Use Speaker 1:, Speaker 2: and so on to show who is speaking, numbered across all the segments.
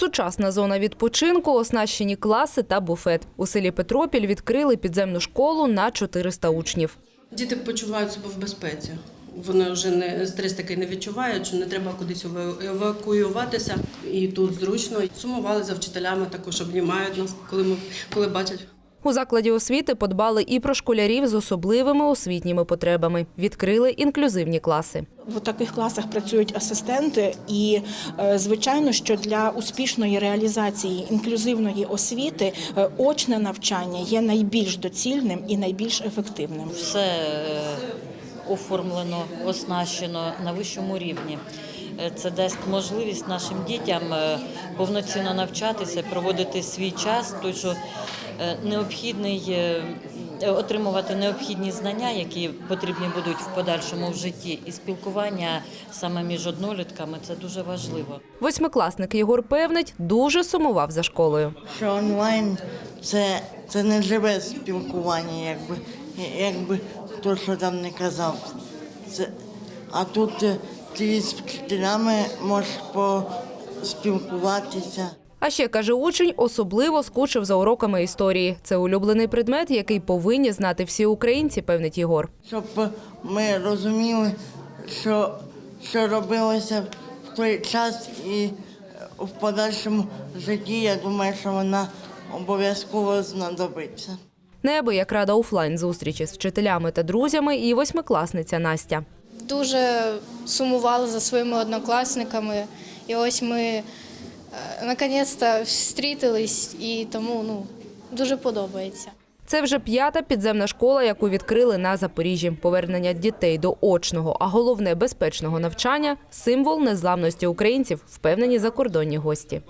Speaker 1: Сучасна зона відпочинку, оснащені класи та буфет. У селі Петропіль відкрили підземну школу на 400 учнів.
Speaker 2: Діти почувають себе в безпеці. Вони вже не стрес такий не відчувають, що не треба кудись евакуюватися. І тут зручно. Сумували за вчителями, також обнімають нас, коли ми коли бачать.
Speaker 1: У закладі освіти подбали і про школярів з особливими освітніми потребами. Відкрили інклюзивні класи.
Speaker 3: В таких класах працюють асистенти, і е, звичайно, що для успішної реалізації інклюзивної освіти е, очне навчання є найбільш доцільним і найбільш ефективним.
Speaker 4: все е, оформлено, оснащено на вищому рівні. Е, Це дасть можливість нашим дітям е, повноцінно навчатися, проводити свій час, той, що е, необхідний отримувати необхідні знання, які потрібні будуть в подальшому в житті, і спілкування саме між однолітками це дуже важливо.
Speaker 1: Восьмикласник Єгор певнить, дуже сумував за школою.
Speaker 5: що онлайн це, це не живе спілкування, якби, якби хто що там не казав. Це, а тут ти з вчителями можеш поспілкуватися.
Speaker 1: А ще каже учень, особливо скучив за уроками історії. Це улюблений предмет, який повинні знати всі українці, певнить Єгор.
Speaker 5: Щоб ми розуміли, що, що робилося в той час і в подальшому житті, я думаю, що вона обов'язково знадобиться.
Speaker 1: Небо як рада офлайн зустрічі з вчителями та друзями, і восьмикласниця Настя.
Speaker 6: Дуже сумували за своїми однокласниками. І ось ми е, наконець-то зустрілись, і тому ну, дуже подобається.
Speaker 1: Це вже п'ята підземна школа, яку відкрили на Запоріжжі. Повернення дітей до очного, а головне безпечного навчання символ незламності українців, впевнені закордонні гості.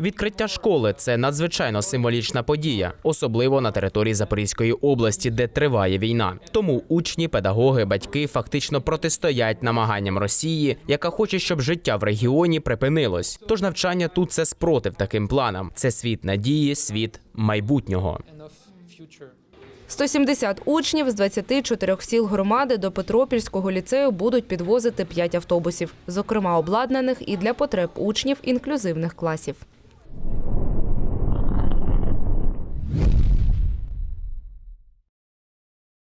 Speaker 7: Відкриття школи це надзвичайно символічна подія, особливо на території Запорізької області, де триває війна. Тому учні, педагоги, батьки фактично протистоять намаганням Росії, яка хоче, щоб життя в регіоні припинилось. Тож навчання тут це спротив таким планам. Це світ надії, світ майбутнього.
Speaker 1: 170 учнів з 24 сіл громади до Петропільського ліцею будуть підвозити 5 автобусів, зокрема обладнаних і для потреб учнів інклюзивних класів.